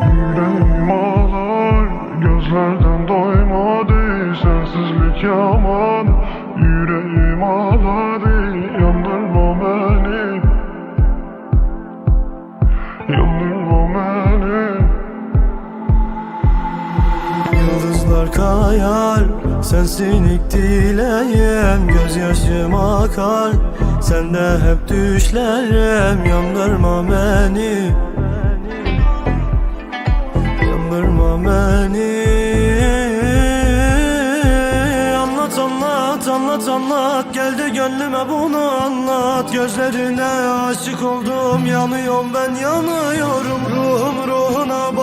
Yüreğim ağlar gözlerden doymadı sensizlik yağmur. Yıldızlar kayar Sensin ilk dileğim Gözyaşım akar. Sende hep düşlerim Yandırma beni. Yandırma beni. Anlat anlat anlat anlat. Geldi gönlüme bunu anlat. Gözlerine aşık oldum Yanıyorum ben yanıyorum Ruhum ruhuna. ruhum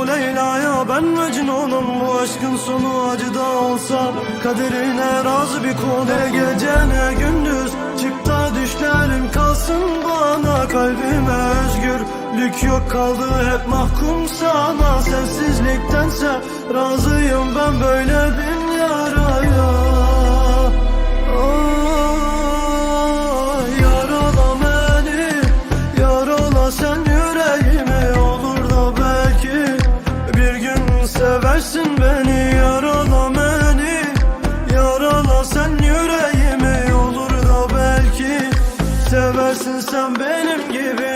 Bu Leyla'ya ben Mecnun'um Bu aşkın sonu acıda olsa Kaderine razı bir kul. Ne gece ne gündüz Çık da düşlerim kalsın bana Kalbime özgürlük yok kaldı. Hep mahkum sana Sensizliktense razıyım ben böyle bir seversin beni Yarala beni. Yarala sen yüreğimi Olur da belki. Seversin sen benim gibi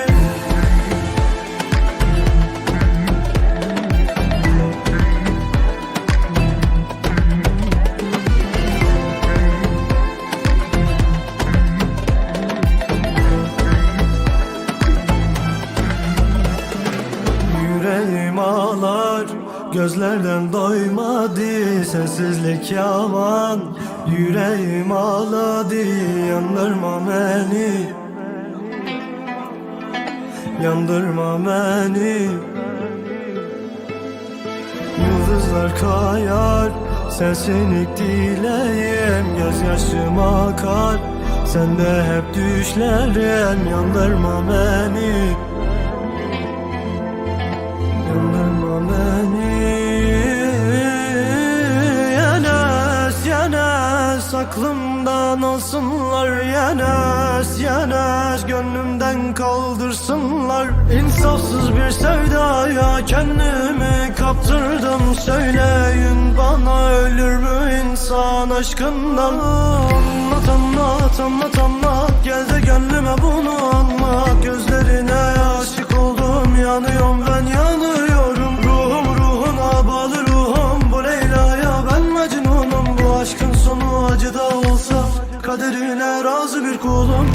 Gözlerden doymadı Sensizlik yaman Yüreğim ağladı Yandırma beni. Yandırma beni. Yıldızlar kayar Sensin ilk dileğim Gözyaşım akar. Sende hep düşlerim Yandırma beni Aklımdan alsınlar Yenes yenes Gönlümden kaldırsınlar. İnsafsız bir sevdaya Kendimi kaptırdım. Söyleyin bana ölür mü insan aşkından? Anlat anlat anlat Kaderine razı bir kulum